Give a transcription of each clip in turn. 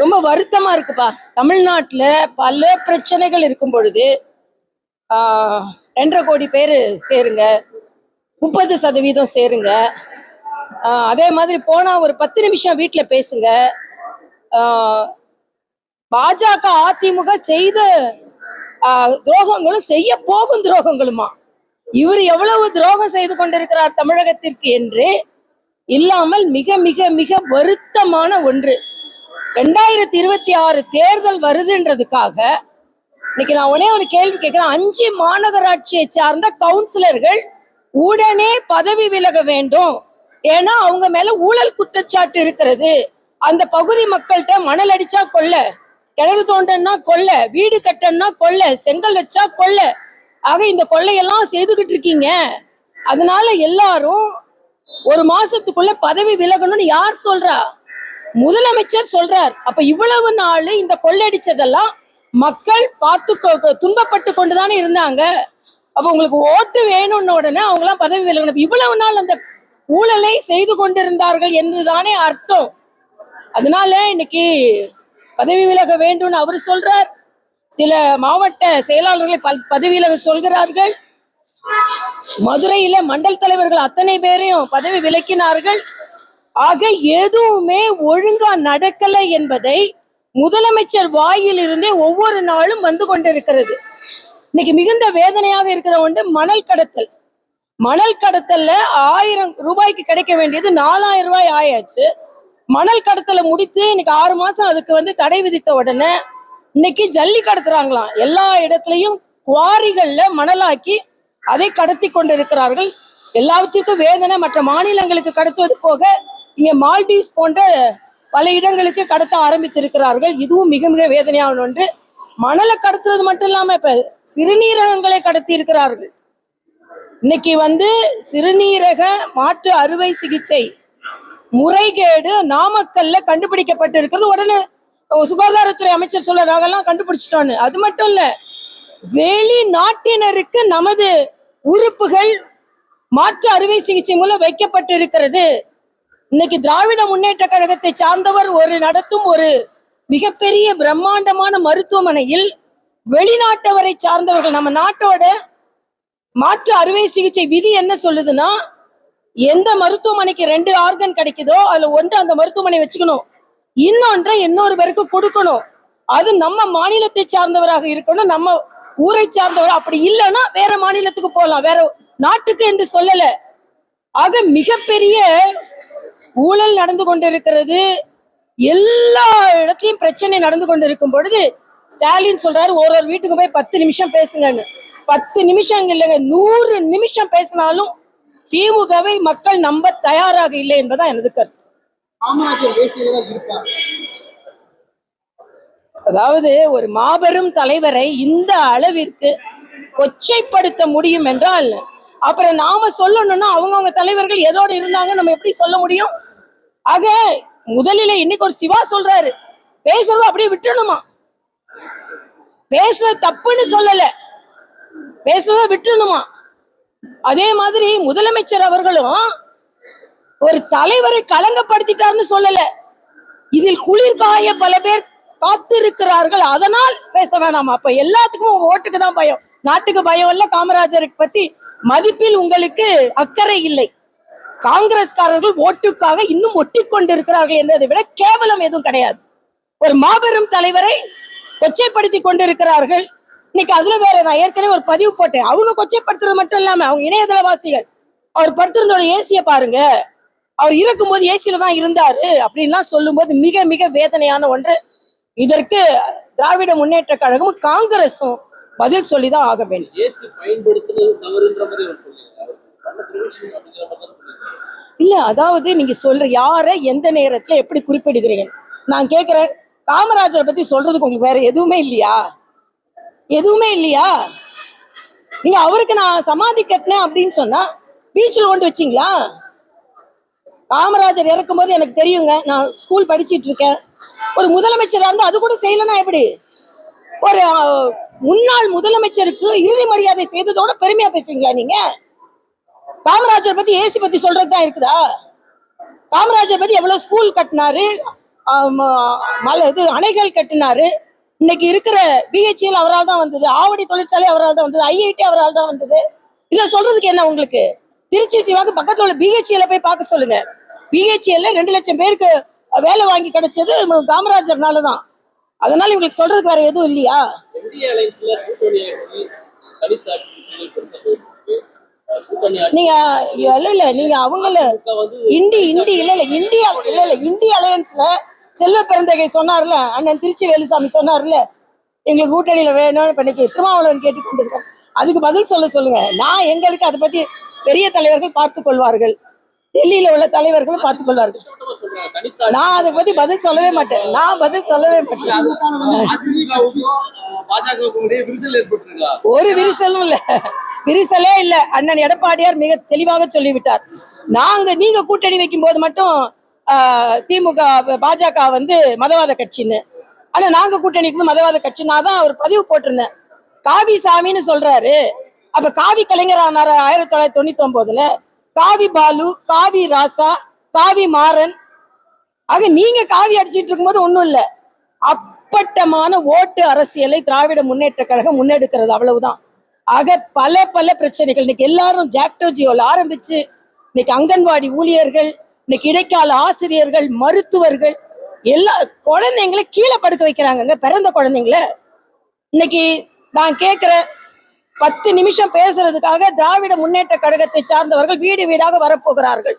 ரொம்ப வருத்தமா இருக்குப்பா. தமிழ்நாட்டில் பல பிரச்சனைகள் இருக்கும் பொழுது ரெண்டரை கோடி பேர் சேருங்க. முப்பது சதவீதம் சேருங்க. அதே மாதிரி போனால் ஒரு பத்து நிமிஷம் வீட்டில் பேசுங்க. பாஜக அதிமுக செய்த துரோகங்களும் செய்ய போகும் துரோகங்களுமா? இவர் எவ்வளவு துரோகம் செய்து கொண்டிருக்கிறார் தமிழகத்திற்கு என்று இல்லாமல் மிக மிக மிக வருத்தமான ஒன்று. ரெண்டாயிரத்தி இருபத்தி ஆறு தேர்தல் வருதுன்றதுக்காக இன்னைக்கு நான் ஒரே ஒரு கேள்வி கேட்கிறேன். அஞ்சு மாநகராட்சியை சார்ந்த கவுன்சிலர்கள் உடனே பதவி விலக வேண்டும். ஏன்னா அவங்க மேல ஊழல் குற்றச்சாட்டு இருக்கிறது. அந்த பகுதி மக்கள்கிட்ட மணல் அடிச்சா கொல்ல கிணறு தோண்டன்னா கொல்ல வீடு கட்டன்னா கொல்ல செங்கல் வச்சா கொல்ல. ஆக இந்த கொள்ளையெல்லாம் செய்துகிட்டு இருக்கீங்க. அதனால எல்லாரும் ஒரு மாசத்துக்குள்ள பதவி விலகணும்னு யார் சொல்றா? முதலமைச்சர் சொல்றார். அப்ப இவ்வளவு நாள் இந்த கொள்ளடிச்சதெல்லாம் மக்கள் பார்த்து துன்பப்பட்டு கொண்டுதானே இருந்தாங்க. அப்ப உங்களுக்கு ஓட்டு வேணும்னு உடனே அவங்களாம் பதவி விலகணும். இவ்வளவு நாள் அந்த ஊழலை செய்து கொண்டிருந்தார்கள் என்றுதானே அர்த்தம். அதனால இன்னைக்கு பதவி விலக வேண்டும்னு அவர் சொல்றார். சில மாவட்ட செயலாளர்களை பல்- பதவி விலக சொல்கிறார்கள். மதுரையில மண்டல் தலைவர்கள் அத்தனை பேரையும் பதவி விலக்கினார்கள். ஆக எதுவுமே ஒழுங்கா நடக்கல என்பதை முதலமைச்சர் வாயில் இருந்தே ஒவ்வொரு நாளும் வந்து கொண்டிருக்கிறது. இன்னைக்கு மிகுந்த வேதனையாக இருக்கிற ஒன்று மணல் கடத்தல். மணல் கடத்தல்ல ஆயிரம் ரூபாய்க்கு கிடைக்க வேண்டியது நாலாயிரம் ரூபாய் ஆயாச்சு. மணல் கடத்தலை முடித்து இன்னைக்கு ஆறு மாசம் அதுக்கு வந்து தடை விதித்த உடனே இன்னைக்கு ஜல்லி கடத்துறாங்களாம். எல்லா இடத்துலையும் குவாரிகள்ல மணலாக்கி அதை கடத்தி கொண்டிருக்கிறார்கள். எல்லாவற்றிற்கும் வேதனை மற்ற மாநிலங்களுக்கு கடத்துவது போக இங்கே மால்டீவ்ஸ் போன்ற பல இடங்களுக்கு கடத்த ஆரம்பித்திருக்கிறார்கள். இதுவும் மிக மிக வேதனையான ஒன்று. மணலை கடத்துறது மட்டும் இல்லாம இப்ப சிறுநீரகங்களை கடத்தி இருக்கிறார்கள் இன்னைக்கு வந்து சிறுநீரக மாற்று அறுவை சிகிச்சை முறைகேடு நாமக்கல்ல கண்டுபிடிக்கப்பட்டு இருக்கிறது உடனே சுகாதாரத்துறை அமைச்சர் சொல்ல நாங்கெல்லாம் கண்டுபிடிச்சிட்டோன்னு. அது மட்டும் இல்ல வெளிநாட்டினருக்கு நமது உறுப்புகள் மாற்று அறுவை சிகிச்சை மூலம் வைக்கப்பட்டு இருக்கிறது இன்னைக்கு திராவிட முன்னேற்ற கழகத்தை சார்ந்தவர் ஒரு நடத்தும் ஒரு மிகப்பெரிய பிரம்மாண்டமான மருத்துவமனையில் வெளிநாட்டவரை சார்ந்தவர்கள் நம்ம நாட்டோட மாற்று அறுவை சிகிச்சை விதி என்ன சொல்லுதுன்னா எந்த மருத்துவமனைக்கு ரெண்டு ஆர்கன் கிடைக்குதோ அதுல ஒன்று அந்த மருத்துவமனை வச்சுக்கணும். இன்னொன்றை இன்னொரு பேருக்கு கொடுக்கணும். அது நம்ம மாநிலத்தை சார்ந்தவராக இருக்கணும் நம்ம ஊரை சார்ந்தவர் அப்படி இல்லைன்னா வேற மாநிலத்துக்கு போகலாம். வேற நாட்டுக்கு என்று சொல்லல. ஆக மிகப்பெரிய ஊழல் நடந்து கொண்டிருக்கிறது. எல்லா இடத்துலயும் பிரச்சனை நடந்து கொண்டிருக்கும் பொழுது ஸ்டாலின் சொல்றாரு ஒரு ஒரு வீட்டுக்கு போய் பத்து நிமிஷம் பேசுங்கன்னு. பத்து நிமிஷம் இல்லைங்க நூறு நிமிஷம் பேசினாலும் திமுகவை மக்கள் நம்ப தயாராக இல்லை என்பதான் எனது கருத்து. அதாவது ஒரு மாபெரும் தலைவரை இந்த அளவிற்கு கொச்சைப்படுத்த முடியும் என்றால் அப்புறம் நாம சொல்லணும்னா அவங்கவுங்க தலைவர்கள் எதோடு இருந்தாங்க நம்ம எப்படி சொல்ல முடியும்? ஆக முதலில இன்னைக்கு ஒரு சிவா சொல்றாரு. பேசுறத அப்படியே விட்டுணுமா பேசுறது தப்புன்னு சொல்லல. பேசுறத விட்டுணுமா அதே மாதிரி முதலமைச்சர் அவர்களும் ஒரு தலைவரை களங்கப்படுத்திட்டாருன்னு சொல்லல. இதில் குளிர்காய பல பேர் காத்திருக்கிறார்கள். அதனால் பேச வேணாமா? அப்ப எல்லாத்துக்கும் ஓட்டுக்கு தான் பயம். நாட்டுக்கு பயம் இல்ல காமராஜருக்கு பத்தி மதிப்பில் உங்களுக்கு அக்கறை இல்லை. காங்கிரஸ்காரர்கள் ஓட்டுக்காக இன்னும் ஒட்டி கொண்டிருக்கிறார்கள் என்பதை விட கேவலம் எதுவும் கிடையாது. ஒரு மாபெரும் தலைவரை கொச்சைப்படுத்தி கொண்டிருக்கிறார்கள். இன்னைக்கு அதுல வேற நான் ஏற்கனவே ஒரு பதிவு போட்டேன். அவங்க கொச்சைப்படுத்துறது மட்டும் இல்லாம அவங்க இணையதளவாசிகள் அவர் படுத்திருந்தோட ஏசிய பாருங்க. அவர் இருக்கும்போது ஏசியில தான் இருந்தாரு அப்படின்லாம் சொல்லும்போது மிக மிக வேதனையான ஒன்று. இதற்கு திராவிட முன்னேற்ற கழகமும் காங்கிரஸும் பதில் சொல்லிதான் ஆக வேண்டும். பயன்படுத்துறது தவறுன்ற மாதிரி அவர் தான் சொல்லியிருக்காரு. இல்ல அதாவது நீங்க சொல்ற யாரை எந்த நேரத்துல எப்படி குறிப்பிடுகிறீங்க? நான் கேக்குறேன் காமராஜரை பத்தி சொல்றதுக்கு உங்களுக்கு வேற எதுவுமே இல்லையா? எதுவுமே இல்லையா? நீங்க அவருக்கு நான் சமாதி கட்டினேன் அப்படின்னு சொன்னா பீச்சில் கொண்டு வச்சீங்களா? காமராஜர் இறக்கும்போது எனக்கு தெரியுங்க நான் ஸ்கூல் படிச்சிட்டு இருக்கேன். ஒரு முதலமைச்சரா இருந்து அது கூட செய்யலன்னா எப்படி? ஒரு முன்னாள் முதலமைச்சருக்கு இறுதி மரியாதை செய்ததோட பெருமையா பேசுறீங்களா நீங்க? காமராஜர் பத்தி ஏசி பத்தி சொல்றது தான் இருக்குதா? காமராஜர் பத்தி எவ்வளவு ஸ்கூல் கட்டினாரு? மலை இது அணைகள் கட்டினாரு. இன்னைக்கு இருக்கிற பிஹெச்எல் அவரால் தான் வந்தது. ஆவடி தொழிற்சாலை அவரால் தான் வந்தது. ஐஐடி அவரால் தான் வந்தது. இல்ல சொல்றதுக்கு என்ன உங்களுக்கு? திருச்சி சிவாக்கு பக்கத்துல உள்ள பிஹெச்எல்ல போய் பார்க்க சொல்லுங்க. பிஹெச்எல்ல ரெண்டு லட்சம் பேருக்கு வேலை வாங்கி கிடைச்சது காமராஜர்னால தான். அதனால இவங்களுக்கு சொல்றதுக்கு வேற எதுவும் இல்லையா? நீங்க இல்ல இல்ல நீங்க அவங்கள இண்டி இண்டி இல்ல இல்ல இந்தியா இல்ல இல்ல இந்திய அலையன்ஸ்ல செல்வ பெருந்தகை சொன்னார்ல அண்ணன் திருச்சி வேலுசாமி சொன்னார்ல எங்களுக்கு கூட்டணியில வேணும்னு பண்ணிக்கு திருமாவளவன் கேட்டு கொண்டிருக்கோம் அதுக்கு பதில் சொல்ல சொல்லுங்க. நான் எங்களுக்கு அதை பத்தி பெரிய தலைவர்கள் பார்த்துக் கொள்வார்கள் டெல்லியில உள்ள தலைவர்களும் பார்த்துக் கொள்வார்கள் நான் அதை பத்தி பதில் சொல்லவே மாட்டேன். நான் பதில் சொல்லவே மாட்டேன். ஒரு விரிசலும் இல்ல. விரிசலே இல்ல. அண்ணன் எடப்பாடியார் மிக தெளிவாக சொல்லிவிட்டார். நாங்க நீங்க கூட்டணி வைக்கும் போது மட்டும் திமுக பாஜக வந்து மதவாத கட்சின்னு. ஆனா நாங்க கூட்டணி வைக்கும் மதவாத கட்சி நான் தான் ஒரு பதிவு போட்டிருந்தேன். காவி சாமின்னு சொல்றாரு. அப்ப காவி கலைஞர் ஆனாரு ஆயிரத்தி தொள்ளாயிரத்தி தொண்ணூத்தி ஒன்பதுல காவி பாலு காவி ராசா காவி மாறன். ஆக நீங்க காவி அடிச்சிட்டு இருக்கும்போது ஒன்றும் இல்லை. அப்பட்டமான ஓட்டு அரசியலை திராவிட முன்னேற்ற கழகம் முன்னெடுக்கிறது அவ்வளவுதான். ஆக பல பல பிரச்சனைகள். இன்னைக்கு எல்லாரும் ஜாக்டோஜியோவில் ஆரம்பிச்சு இன்னைக்கு அங்கன்வாடி ஊழியர்கள் இன்னைக்கு இடைக்கால ஆசிரியர்கள் மருத்துவர்கள் எல்லா குழந்தைங்களை கீழே படுக்க வைக்கிறாங்கங்க பிறந்த குழந்தைங்கள. இன்னைக்கு நான் கேட்குறேன் பத்து நிமிஷம் பேசுறதுக்காக திராவிட முன்னேற்ற கழகத்தை சார்ந்தவர்கள் வீடு வீடாக வரப்போகிறார்கள்.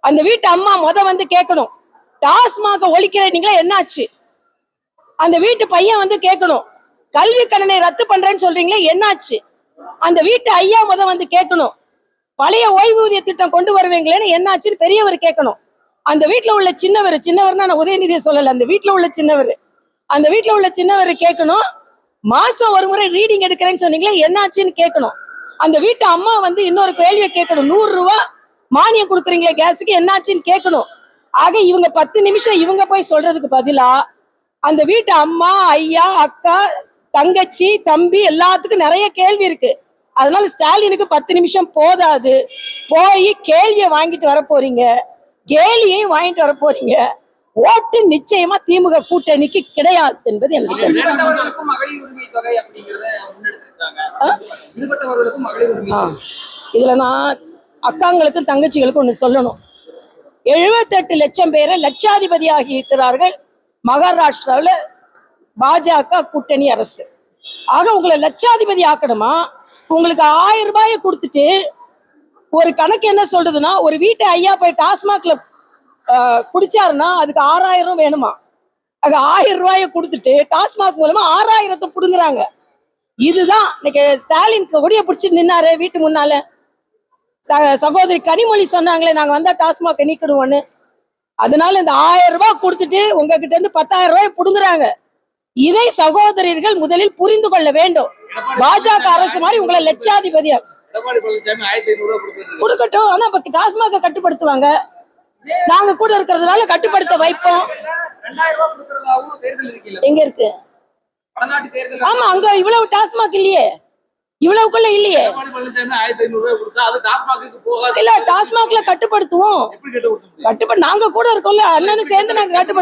அந்த வீட்டு அம்மா முத வந்து கேட்கணும். டாஸ்மாக ஒழிக்கிறீங்களா என்னாச்சு? அந்த வீட்டு பையன் வந்து கேட்கணும். கல்வி கடனை ரத்து பண்றேன்னு சொல்றீங்களே என்னாச்சு? அந்த வீட்டு ஐயா முத வந்து கேட்கணும். பழைய ஓய்வூதிய திட்டம் கொண்டு வருவீங்களேன்னு என்னாச்சுன்னு பெரியவர் கேட்கணும். அந்த வீட்டுல உள்ள சின்னவர் சின்னவர்னா நான் உதயநிதியை சொல்லல. அந்த வீட்டுல உள்ள சின்னவர். அந்த வீட்டுல உள்ள சின்னவர் கேட்கணும். மாசம் ஒரு முறை ரீடிங் எடுக்கிறேன்னு சொன்னீங்களே என்னாச்சுன்னு கேட்கணும். அந்த வீட்டு அம்மா வந்து இன்னொரு கேள்வியை கேட்கணும். நூறு ரூபா மானியம் கொடுக்குறீங்களே கேஸுக்கு என்னாச்சுன்னு கேட்கணும். ஆக இவங்க பத்து நிமிஷம் இவங்க போய் சொல்றதுக்கு பதிலா அந்த வீட்டு அம்மா ஐயா அக்கா தங்கச்சி தம்பி எல்லாத்துக்கும் நிறைய கேள்வி இருக்கு. அதனால ஸ்டாலினுக்கு பத்து நிமிஷம் போதாது. போய் கேள்வியை வாங்கிட்டு வர போறீங்க கேலியையும் வாங்கிட்டு வர போறீங்க ஓட்டு நிச்சயமா திமுக கூட்டணிக்கு கிடையாது என்பது எனக்கு தெரியும். இதுல நான் அக்காங்களுக்கும் தங்கச்சிகளுக்கும் ஒண்ணு சொல்லணும். எழுபத்தெட்டு லட்சம் பேரை லட்சாதிபதி ஆகி இருக்கிறார்கள் மகாராஷ்டிராவுல பாஜக கூட்டணி அரசு. ஆக உங்களை லட்சாதிபதி ஆக்கணுமா? உங்களுக்கு ஆயிரம் ரூபாயை கொடுத்துட்டு ஒரு கணக்கு என்ன சொல்றதுன்னா ஒரு வீட்டை ஐயா போய் டாஸ்மாக்ல குடிச்சாருன்னா அதுக்கு ஆறாயிரம் வேணுமா? ஆக ஆயிரம் ரூபாயை கொடுத்துட்டு டாஸ்மாக் மூலமா ஆறாயிரத்தை புடுங்குறாங்க. இதுதான் இன்னைக்கு ஸ்டாலின் கொடிய பிடிச்சிட்டு நின்னாரு வீட்டு முன்னால. சகோதரி கனிமொழி சொன்னாங்களே நாங்க வந்தா டாஸ்மாக் நீக்கிடுவோன்னு அதனால இந்த ஆயிரம் ரூபாய் கொடுத்துட்டு உங்ககிட்ட இருந்து பத்தாயிரம் ரூபாய் புடுங்குறாங்க. இதை சகோதரர்கள் முதலில் புரிந்து கொள்ள வேண்டும். பாஜக அரசு மாதிரி உங்களை லட்சாதிபதியா கொடுக்கட்டும். ஆனா இப்ப டாஸ்மாக கட்டுப்படுத்துவாங்க. நாங்க கூட இருக்கிறதுனால கட்டுப்படுத்த வைப்போம் எங்க இருக்கு? ஆமா அங்க இவ்வளவு டாஸ்மாக் இல்லையே. இவ்வளவுக்குள்ள இல்லையே. இல்ல டாஸ்மாக்ல கட்டுப்படுத்துவோம். எப்படி கேட்டு கொடுத்தது கட்டுப்படு நாங்க கூட இருக்கோம்ல அண்ணனும் சேர்ந்து நாங்க திட்டம்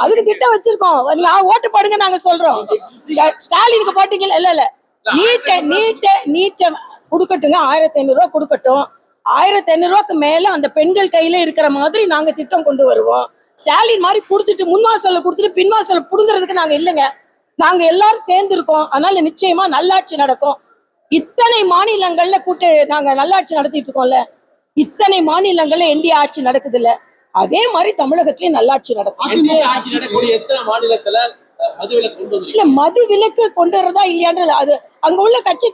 அதுக்கு திட்டம் வச்சிருக்கோம். ஓட்டு போடுங்க நாங்க சொல்றோம். ஸ்டாலினுக்கு போட்டீங்கல்ல இல்ல இல்ல. நீட்ட நீட்ட நீட்ட கொடுக்கட்டுங்க. ஆயிரத்தி ஐநூறு ரூபாய் கொடுக்கட்டும். ஆயிரத்தி ஐநூறு ரூபாய்க்கு மேல அந்த பெண்கள் கையில இருக்கிற மாதிரி நாங்க திட்டம் கொண்டு வருவோம். ஸ்டாலின் மாதிரி கொடுத்துட்டு முன்வாசல கொடுத்துட்டு பின் புடுங்கிறதுக்கு நாங்க இல்லைங்க. நாங்க எல்லாரும் சேர்ந்து இருக்கோம் அதனால நிச்சயமா நல்லாட்சி நடக்கும். இத்தனை மாநிலங்கள்ல கூட்டு நாங்க நல்லாட்சி நடத்திட்டு இருக்கோம்ல. இத்தனை மாநிலங்கள்ல என்டிஏ ஆட்சி நடக்குது இல்ல அதே மாதிரி தமிழகத்திலயும் நல்லாட்சி நடக்கும். என்டிஏ ஆட்சி நடக்கக்கூடிய எத்தனை மாநிலத்துல இல்ல மது விலக்கு கொண்டு வரதா இல்லையான்றது அது அங்க உள்ள கட்சி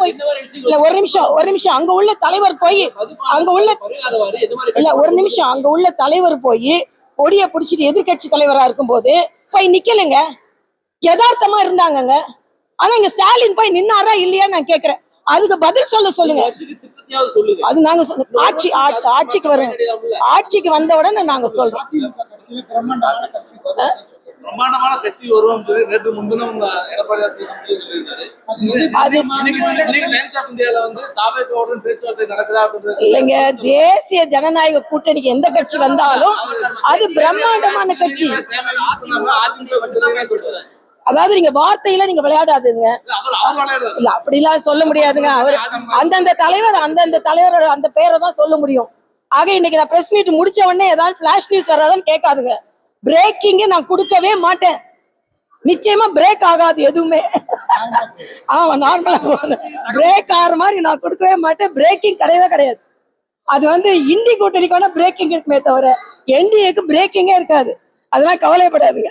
போய் எந்த மாதிரி விஷயங்கள் இல்ல ஒரு நிமிஷம் ஒரு நிமிஷம். அங்க உள்ள தலைவர் போய் அங்க உள்ள இல்ல ஒரு நிமிஷம். அங்க உள்ள தலைவர் போய் கொடிய பிடிச்சிட்டு எதிர்க்கட்சி தலைவரா இருக்கும்போது போய் நிக்கலைங்க. யதார்த்தமா இருந்தாங்கங்க. ஆனா இங்க ஸ்டாலின் போய் நின்னாரா இல்லையா நான் கேக்குறேன். அதுக்கு பதில் சொல்ல சொல்லுங்க. அது நாங்க ஆட்சி ஆட்சிக்கு வரும் ஆட்சிக்கு வந்த உடனே நாங்க சொல்றோம். பிரம்மாண்டமான கட்சி வருவோம் சொல்லி நேற்று முன்தினம் நடக்குதா அப்படின்றது இல்லைங்க தேசிய ஜனநாயக கூட்டணிக்கு எந்த கட்சி வந்தாலும் அது பிரம்மாண்டமான கட்சி. அதாவது நீங்க வார்த்தையில நீங்க விளையாடாதுங்க. இல்ல, அப்படிலாம் சொல்ல முடியாதுங்க. அவர் அந்தந்த தலைவர் அந்தந்த தலைவரோட அந்த பேரை தான் சொல்ல முடியும். ஆக இன்னைக்கு நான் பிரஸ் மீட் முடிச்ச உடனே ஏதாவது ஃபிளாஷ் நியூஸ் வராதான்னு கேட்காதுங்க. பிரேக்கிங்க நான் கொடுக்கவே மாட்டேன். நிச்சயமா பிரேக் ஆகாது எதுவுமே. ஆமா நார்மலா பிரேக் ஆகிற மாதிரி நான் கொடுக்கவே மாட்டேன். பிரேக்கிங் கிடையவே கிடையாது. அது வந்து இண்டி கூட்டணிக்கான பிரேக்கிங் இருக்குமே தவிர என்டிஏக்கு பிரேக்கிங்கே இருக்காது. அதெல்லாம் கவலைப்படாதுங்க.